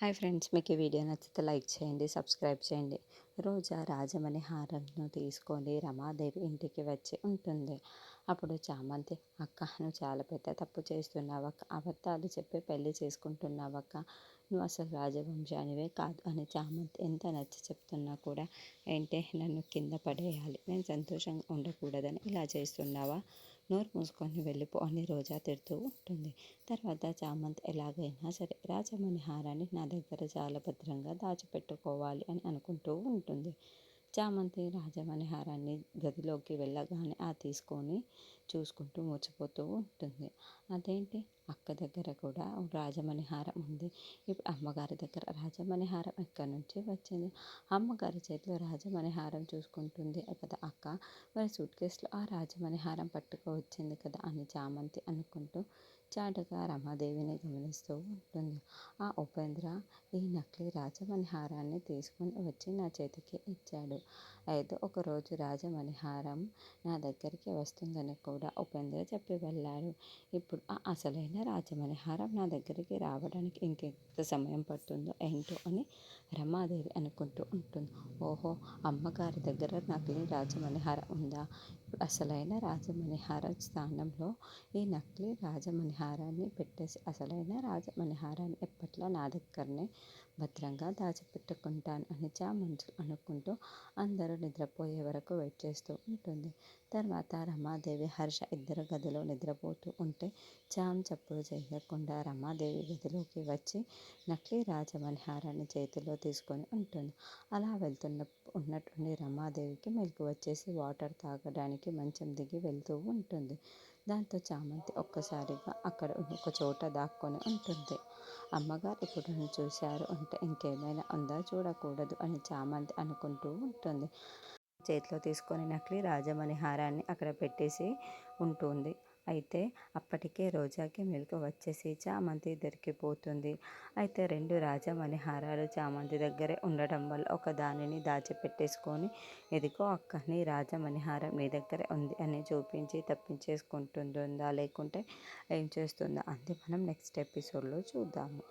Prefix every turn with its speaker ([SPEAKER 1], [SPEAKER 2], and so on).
[SPEAKER 1] Hi friends మీకు ఈ video నచ్చితే లైక్ చేయండి సబ్స్క్రైబ్ చేయండి. రోజా రాజమణి హారంను తీసుకొని రమాదేవి ఇంటికి వచ్చి ఉంటుంది. అప్పుడు చామంతి అక్క నువ్వు చాలా పెద్ద తప్పు చేస్తున్నావక్క అబద్ధాలు చెప్పి పెళ్ళి చేసుకుంటున్నావక్క నువ్వు అసలు రాజవంశానివే కాదు అని చామంతి ఎంత నచ్చి చెప్తున్నా కూడా ఏంటి నన్ను కింద పడేయాలి నేను సంతోషంగా ఉండకూడదని ఇలా చేస్తున్నావా? నోరు మూసుకొని వెళ్ళిపో అని రోజా తిడుతూ ఉంటుంది. తర్వాత చామంతి ఎలాగైనా సరే రాజమణి హారాన్ని నా దగ్గర చాలా భద్రంగా దాచిపెట్టుకోవాలి అని అనుకుంటూ ఉంటుంది. చామంతి రాజమణి హారాన్ని గదిలోకి వెళ్ళగానే ఆ తీసుకొని చూసుకుంటూ మూర్చిపోతూ ఉంటుంది. అదేంటి? అక్క దగ్గర కూడా రాజమణి హారం ఉంది. ఇప్పుడు అమ్మగారి దగ్గర రాజమణి హారం ఎక్కడి నుంచి వచ్చింది? అమ్మగారి చేతిలో రాజమణి హారం చూసుకుంటుంది కదా అక్క. మరి సూట్ కేసులో ఆ రాజమణి హారం పట్టుకు వచ్చింది కదా అని చామంతి అనుకుంటూ చాటుగా రమాదేవిని గమనిస్తూ ఉంటుంది. ఆ ఉపేంద్ర ఈ నకిలీ రాజమణిహారాన్ని తీసుకుని వచ్చి నా చేతికి ఇచ్చాడు. అయితే ఒకరోజు రాజమణిహారం నా దగ్గరికి వస్తుందని కూడా ఉపేంద్ర చెప్పి వెళ్ళాడు. ఇప్పుడు ఆ అసలైన రాజమణిహారం నా దగ్గరికి రావడానికి ఇంకెంత సమయం పడుతుందో ఏంటో అని రమాదేవి అనుకుంటూ ఉంటుంది. ఓహో అమ్మగారి దగ్గర నకిలీ రాజమణిహారం ఉందా? ఇప్పుడు అసలైన రాజమణిహారం స్థానంలో ఈ నకిలీ రాజమణిహారాన్ని పెట్టేసి అసలైన రాజమణిహారాన్ని ఎప్పట్లో నా దగ్గరనే భద్రంగా దాచిపెట్టుకుంటాను అని చా అనుకుంటూ అందరూ నిద్రపోయే వరకు వెయిట్ చేస్తూ ఉంటుంది. తర్వాత రమాదేవి హర్ష ఇద్దరు గదిలో నిద్రపోతూ ఉంటే చామ్ చప్పుడు చేయకుండా రమాదేవి గదిలోకి వచ్చి నకిలీ రాజమణిహారాన్ని చేతిలో తీసుకొని ఉంటుంది. అలా వెళ్తున్న ఉన్నటువంటి రమాదేవికి మెలకు వచ్చేసి వాటర్ తాగడానికి మంచం దిగి వెళ్తూ ఉంటుంది. దాంతో చామంతి ఒక్కసారిగా అక్కడ ఒక చోట దాక్కొని ఉంటుంది. అమ్మగారు ఇప్పుడు నన్ను చూశారు అంటే ఇంకేమైనా ఉందా? చూడకూడదు అని చామంతి అనుకుంటూ ఉంటుంది. చేతిలో తీసుకొని నకిలీ రాజమణి హారాన్ని అక్కడ పెట్టేసి ఉంటుంది. అయితే అప్పటికే రోజాకి మెలకు వచ్చేసి చామంతి దొరికిపోతుంది. అయితే రెండు రాజమణి హారాలు చామంతి దగ్గరే ఉండటం వల్ల ఒక దానిని దాచిపెట్టేసుకొని ఎదిగో అక్కని రాజమణి హారం మీ దగ్గరే ఉంది అని చూపించి తప్పించేసుకుంటుందా లేకుంటే ఏం చేస్తుందా? అంది మనం నెక్స్ట్ ఎపిసోడ్లో చూద్దాము.